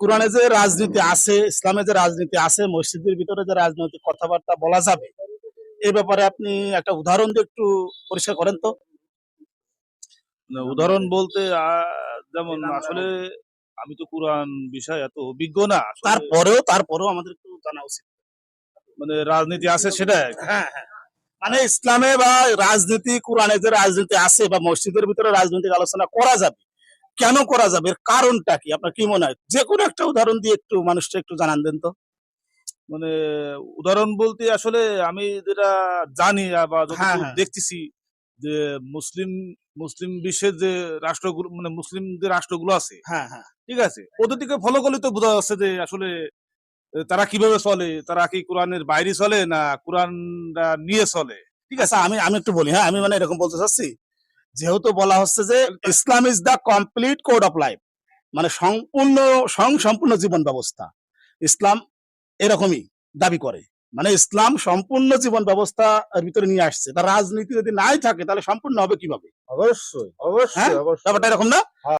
কোরআনে যে রাজনীতি আছে ইসলামে যে রাজনীতি আছে মসজিদের ভিতরে যে রাজনৈতিক কথাবার্তা বলা যাবে এই ব্যাপারে আপনি একটা উদাহরণ দিয়ে একটু পরিষ্কার করেন তো। উদাহরণ বলতে যেমন আসলে আমি তো কোরআন বিষয় এত অভিজ্ঞ না তারপরেও তারপরেও আমাদের একটু জানা উচিত। মানে রাজনীতি আছে সেটা হ্যাঁ হ্যাঁ। মানে ইসলামে বা রাজনীতি কোরআনে যে রাজনীতি আছে বা মসজিদের ভিতরে রাজনৈতিক আলোচনা করা যাবে কেন করা যাবে? এর কারণটা কি? আপনার কি মনে হয়? যে কোনো একটা উদাহরণ দিয়ে একটু মানুষটা একটু জানান দেন তো। মানে উদাহরণ বলতে আসলে আমি যেটা জানি বা হ্যাঁ, হ্যাঁ। দেখতেছি যে মুসলিম মুসলিম বিশ্বের যে রাষ্ট্রগুলো মানে মুসলিম যে রাষ্ট্রগুলো আছে হ্যাঁ হ্যাঁ। ঠিক আছে? ওদের দিকে ফলো করলে তো বোঝা যাচ্ছে যে আসলে তারা কীভাবে চলে? তারা কি কোরআনের বাইরে চলে না কোরআন নিয়ে চলে? ঠিক আছে? আমি আমি একটু বলি হ্যাঁ আমি মানে এরকম বলতে চাচ্ছি। যেহেতু বলা হচ্ছে যে Islam is the complete code of life মানে সম্পূর্ণ সং সম্পূর্ণ জীবন ব্যবস্থা। ইসলাম এরকমই দাবি করে। মানে ইসলাম সম্পূর্ণ জীবন ব্যবস্থা ভিতরে নিয়ে আসছে। তার রাজনীতি যদি নাই থাকে তাহলে সম্পূর্ণ হবে কীভাবে? অবশ্যই অবশ্যই হ্যাঁ? অবশ্যই। ব্যাপারটা এরকম না?